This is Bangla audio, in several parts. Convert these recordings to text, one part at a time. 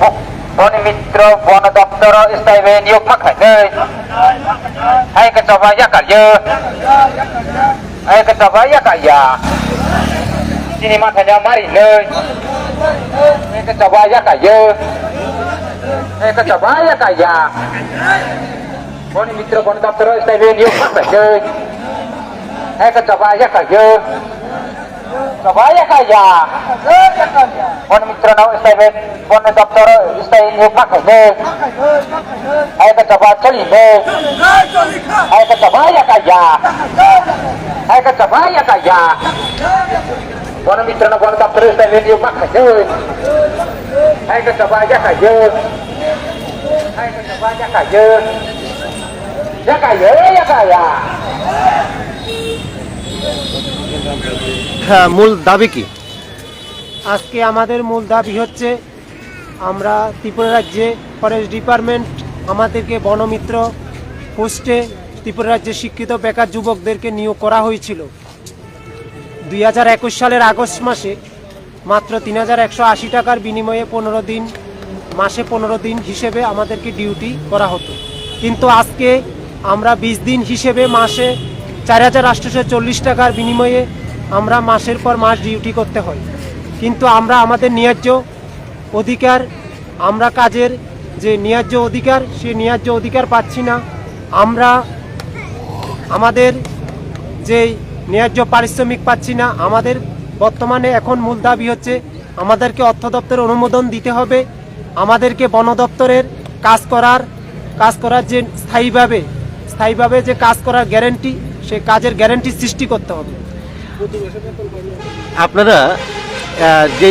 Boni Mitro Boni Doktoro Istai Ben Yuk Mak Hai Ngai Hai Kecoba Ya Kak Ya. Hai Kecoba Ya Kak Ya. Sini Mak Hanya Mari Ngai Hai Kecoba Ya Kak Ya. Hai Kecoba Ya Kak Ya. Boni Mitro Boni Doktoro Istai Ben Yuk Mak Hai Ngai Hai Kecoba Ya Kak Ya. Trò vai cả dơ সবাই একা যা বন মিত্র নাও স্থায়ী বন দপ্তর স্থায়ী নিয়োগ মাখাইবে এক সভা চলিবে এক সবাই একা যা এক সবাই একা যা বন মিত্র না বন দপ্তর স্থায়ী নিয়োগ মাখাইবে এক সবাই একা যা এক সবাই একা যা একা যা একা যা হ্যাঁ মূল দাবি কি? আজকে আমাদের মূল দাবি হচ্ছে আমরা ত্রিপুরা রাজ্যে ফরেস্ট ডিপার্টমেন্ট, আমাদেরকে বনমিত্র পোস্টে ত্রিপুরা রাজ্যে শিক্ষিত বেকার যুবকদেরকে নিয়োগ করা হয়েছিল। দুই হাজার একুশ সালের আগস্ট মাসে মাত্র তিন হাজার একশো আশি টাকার বিনিময়ে পনেরো দিন, মাসে পনেরো দিন হিসেবে আমাদেরকে ডিউটি করা হতো। কিন্তু আজকে আমরা বিশ দিন হিসেবে মাসে চার হাজার আটশোশো চল্লিশ টাকার বিনিময়ে আমরা মাসের পর মাস ডিউটি করতে হয়। কিন্তু আমরা আমাদের ন্যায্য অধিকার, আমরা কাজের যে ন্যায্য অধিকার, সে ন্যায্য অধিকার পাচ্ছি না। আমরা আমাদের যে ন্যায্য পারিশ্রমিক পাচ্ছি না, আমাদের বর্তমানে এখন মূল দাবি হচ্ছে আমাদেরকে অর্থ দপ্তরের অনুমোদন দিতে হবে। আমাদেরকে বন দপ্তরের কাজ করার কাজ করার যে স্থায়ীভাবে স্থায়ীভাবে যে কাজ করার গ্যারেন্টি সে কাজের গ্যারেন্টি সৃষ্টি করতে হবে। আপনারা যে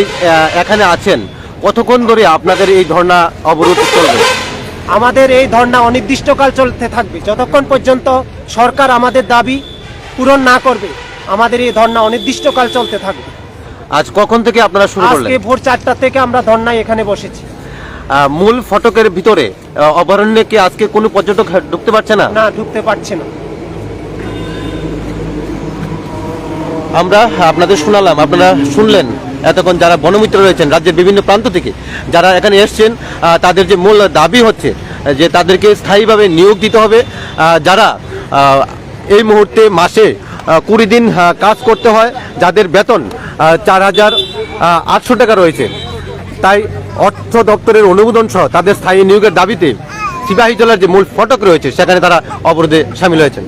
এখানে আছেন কতক্ষণ ধরে আপনাদের এই ধর্ণা অবরোধ চলবে? আমাদের এই ধর্ণা অনির্দিষ্টকাল চলতে থাকবে। যতক্ষণ পর্যন্ত সরকার আমাদের দাবি পূরণ না করবে আমাদের এই ধর্ণা অনির্দিষ্টকাল চলতে থাকবে। আজ কখন থেকে আপনারা শুরু করলেন? আজকে ভোর চারটা থেকে আমরা ধর্নায় এখানে বসেছি। মূল ফটকের ভিতরে অভয়ারণ্যে কি আজকে কোনো পর্যটক ঢুকতে পারছে না? না ঢুকতে পারছে না। আমরা আপনাদের শোনালাম, আপনারা শুনলেন এতক্ষণ যারা বনমিত্র রয়েছেন রাজ্যের বিভিন্ন প্রান্ত থেকে, যারা এখানে এসছেন তাদের যে মূল দাবি হচ্ছে, যে তাদেরকে স্থায়ীভাবে নিয়োগ দিতে হবে যারা এই মুহূর্তে মাসে কুড়ি দিন কাজ করতে হয়, যাদের বেতন চার হাজার আটশো টাকা রয়েছে। তাই অর্থ দপ্তরের অনুমোদন সহ তাদের স্থায়ী নিয়োগের দাবিতে সিপাহীজলার যে মূল ফটক রয়েছে, সেখানে তারা অবরোধে সামিল হয়েছেন।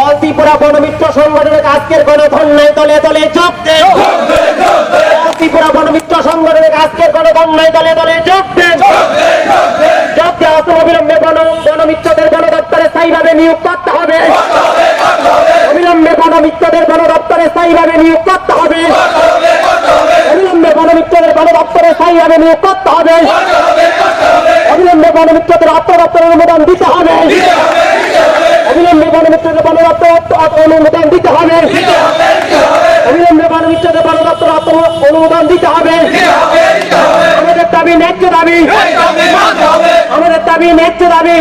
অল ত্রিপুরা বনমিত্র সংগঠনের আজকের গণধর্নায় দলে দলে যোগ দেন। ত্রিপুরা বনমিত্র সংগঠনের আজকের গণধর্নায় দলে দলে যোগ দেন। যোগ দেওয়া অবিলম্বে বন বনমিত্রদের বন দপ্তরে স্থায়ীভাবে নিয়োগ করতে হবে। বনমিত্রদের বন দপ্তরে স্থায়ীভাবে নিয়োগ করতে হবে। অবিলম্বে বনমিত্রদের বন দপ্তরে স্থায়ীভাবে নিয়োগ করতে হবে। অবিলম্বে বনমিত্রদের অর্থ দপ্তরের অনুমোদন দিতে হবে। অবিলম্বে বনমিত্রদের বন দপ্তর অনুমোদন দিতে হবে। অবিলম্বে বনমিত্রদের বন দপ্তর অনুমোদন দিতে হবে। আমাদের দাবি ন্যায্য দাবি। আমাদের দাবি ন্যায্য দাবি।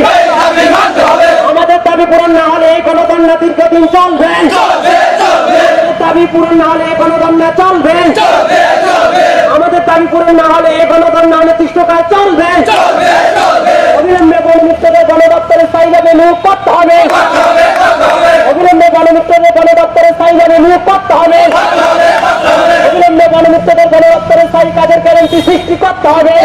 আমাদের দাবি পূরণ না হলে এই গণতন্ত্র দীর্ঘদিন চলবে। আমাদের দাবি পূরণ না হলে এই গণতন্ত্র চলবে আমাদের দাবি পূরণ না হলে এই গণতন্ত্র অনির্দিষ্টকাল চলবে। অবিলম্বে বনমিত্রদের বন দপ্তরে স্থায়ীভাবে নিয়োগ করতে হবে অবিলম্বে বনমিত্রদের বন দপ্তরে স্থায়ীভাবে নিয়োগ করতে হবে অবিলম্বে বনমিত্রদের বন দপ্তরে স্থায়ী কাজের গ্যারেন্টি সৃষ্টি করতে হবে।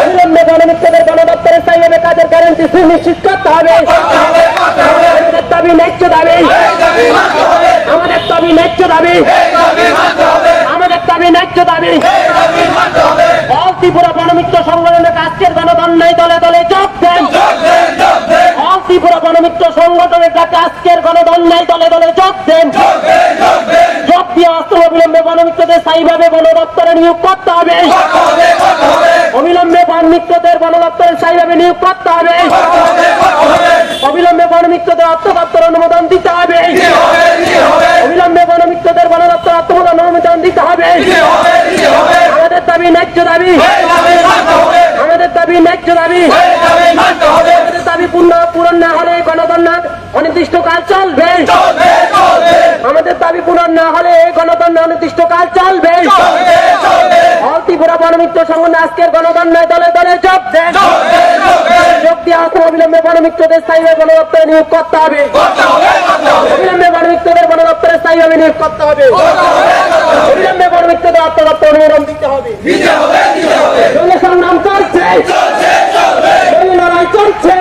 অবিলম্বে বনমিত্রদের বন দপ্তরে স্থায়ীভাবে কাজের গ্যারেন্টি সুনিশ্চিত করতে হবে। আমাদের দাবি ন্যায্য দাবি। আমাদের দাবি ন্যায্য দাবি। অল ত্রিপুরা বনমিত্র সংগঠনের আজকের গণধন্যায় দলে দলে যোগ দেন। অল ত্রিপুরা বনমিত্র সংগঠনের কাছে আজকের দলে দলে যোগ দেন। যোগ দিয়ে অস্ত্র অবিলম্বে বনমিত্রদের স্থায়ীভাবে বন দপ্তরে নিয়োগ করতে হবে। অবিলম্বে বনমিত্রদের বন দপ্তরে স্থায়ীভাবে নিয়োগ করতে হবে? বনমিত্রদের অনুমোদন দিতে হবে। অবিলম্বে বনমিত্রদের বন দপ্তর অর্থ অনুমোদন দিতে হবে। আমাদের দাবি ন্যায্য দাবি। আমাদের দাবি ন্যায্য দাবি। আমাদের দাবি পূর্ণ পূরণ না হলে গণতন্ত্র অনির্দিষ্টকাল চলবে। আমাদের দাবি পূরণ না হলে গণতন্ত্র অনির্দিষ্টকাল চলবে। অল ত্রিপুরা বনমিত্র সংগঠন আজকের গণতন্ত্রের দলে দলে যোগ দেন যোগ দিয়ে আসতে অবিলম্বে বনমিত্রদের স্থায়ীভাবে গণদপ্তরে নিয়োগ করতে হবে। অবিলম্বে বনমিত্রদের বনদপ্তরে স্থায়ীভাবে নিয়োগ করতে হবে। অবিলম্বে বনমিত্রদের আত্মদপ্তর অনুমোদন দিতে হবে। সংগ্রাম চলছে। লড়াই চলছে।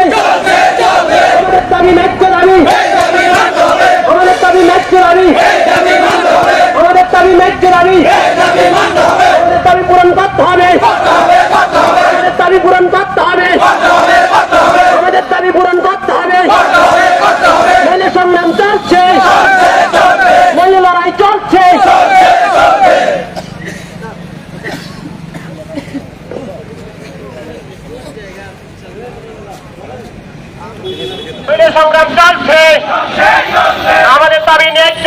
আমাদের দাবি ন্যায্য দাবি আমাদের দাবি ন্যায্য দাবি আমাদের দাবি ন্যায্য দাবি আমাদের দাবি পূরণ করতে হবে আমাদের দাবি পূরণ করতে হবে আমাদের দাবি পূরণ করতে হবে নইলে সংগ্রাম চলছে নইলে লড়াই চলছে নইলে সংগ্রাম চলছে আমাদের দাবি ন্যায্য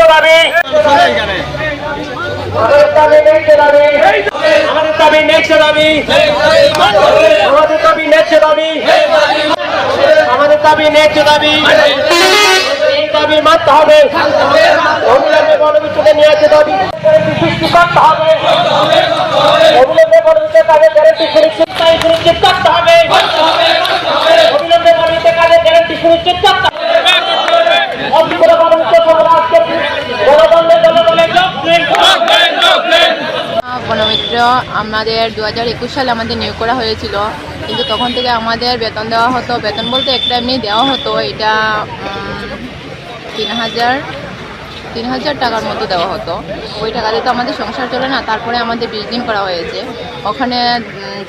দাবি আমাদের দাবি ন্যায্য দাবি দাবি মানতে হবে বনবিচ্ছুদের ন্যায্য দাবি করতে হবে করতে হবে বনমিত্র আমাদের দু হাজার একুশ সালে আমাদের নিয়োগ করা হয়েছিল। কিন্তু তখন থেকে আমাদের বেতন দেওয়া হতো। বেতন বলতে একটা এমনি দেওয়া হতো। এটা তিন হাজার তিন হাজার টাকার মতো দেওয়া হতো। ওই টাকাতে তো আমাদের সংসার চলে না, তারপরে আমাদের বিল্ডিং করা হয়েছে। ওখানে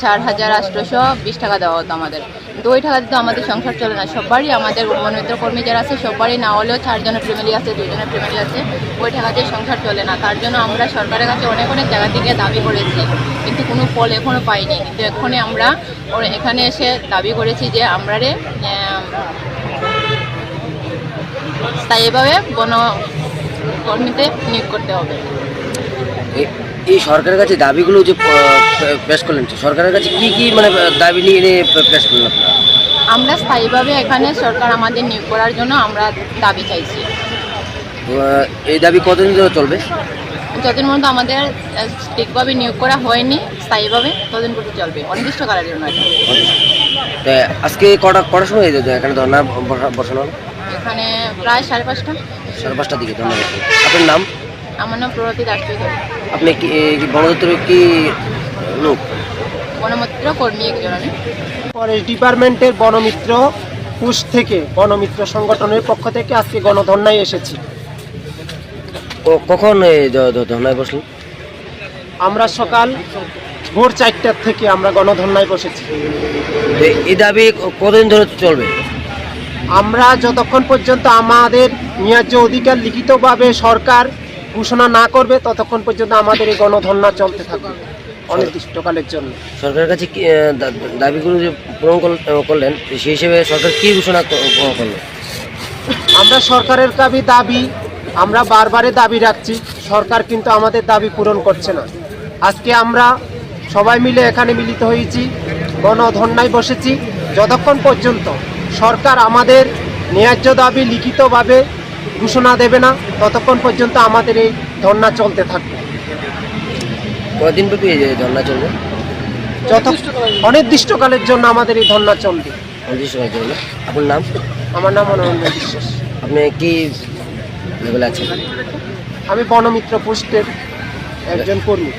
চার হাজার আটশোশো বিশ টাকা দেওয়া হতো আমাদের। তো ওই টাকাতে তো আমাদের সংসার চলে না, সবারই আমাদের বনমিত্র কর্মী যারা আছে, সবারই না হলেও চারজনের ফ্যামিলি আছে, দুজনের ফ্যামিলি আছে, ওই টাকাতে সংসার চলে না। তার জন্য আমরা সরকারের কাছে অনেক অনেক জায়গা থেকে দাবি করেছি, কিন্তু কোনো ফল এখনও পাইনি। কিন্তু এখনই আমরা এখানে এসে দাবি করেছি যে আমরা স্থায়ীভাবে বন কর্মীতে নিয়োগ করতে হবে। এই সরকারের কাছে দাবিগুলো যে পেশ করলেন সরকারের কাছে কি কি মানে দাবি নিয়ে পেশ করলেন আমরা স্থায়ীভাবে এখানে সরকার আমাদের নিয়োগ করার জন্য আমরা দাবি চাইছি। এই দাবি কতদিন ধরে চলবে? যতদিন পর্যন্ত আমাদের ঠিকভাবে নিয়োগ করা হয়নি স্থায়ীভাবে ততদিন পর্যন্ত চলবে। অনির্দিষ্টকালের জন্য। আজকে কটা কটার সময় এখানে ধর্না বসা- বসানো এখানে প্রায় সাড়ে পাঁচটা। সাড়ে পাঁচটার দিকে ধন্যবাদ। আপনার নাম? আমার নাম প্রগতি দাস আপনি কি এই বনদপ্তরের কি লোক? গণমন্ত্র কর্মী একজন আমি। ফরেস্ট ডিপার্টমেন্টের বনমিত্র পুশ থেকে বনমিত্র সংগঠনের পক্ষ থেকে আজকে গণধর্নায় এসেছি। কখন ধর্নায় বসলেন? আমরা সকাল ভোর চারটার থেকে আমরা গণধর্নায় বসেছি। এই দাবি কতদিন ধরে চলবে? আমরা যতক্ষণ পর্যন্ত আমাদের ন্যায্য অধিকার লিখিতভাবে সরকার ঘোষণা না করবে ততক্ষণ পর্যন্ত আমাদের এই গণধর্না চলতে থাকবে অনির্দিষ্টকালের জন্য। সরকারের কাছে কি দাবিগুলো যে পূরণ করলেন সেই হিসেবে সরকার কি ঘোষণা করল? আমরা সরকারের দাবি দাবি আমরা বারবারে দাবি রাখছি সরকার কিন্তু আমাদের দাবি পূরণ করছে না। আজকে আমরা সবাই মিলে এখানে মিলিত হয়েছি গণধর্নায় বসেছি যতক্ষণ পর্যন্ত সরকার আমাদের ন্যায্য দাবি লিখিতভাবে ঘোষণা দেবে না। ততক্ষণ পর্যন্ত আমাদের এই ধর্না চলতে থাকবে। কদিন ব্যাপী এই যে ধর্না চলবে? যত অনির্দিষ্টকালের জন্য আমাদের এই ধর্না চলবে। নির্দিষ্ট সময় চলবে আপনার নাম? আমার নাম অনন্য বিশ্বাস। আপনি কি লেভেলে আছেন? আমি বনমিত্র পোস্টের একজন কর্মী।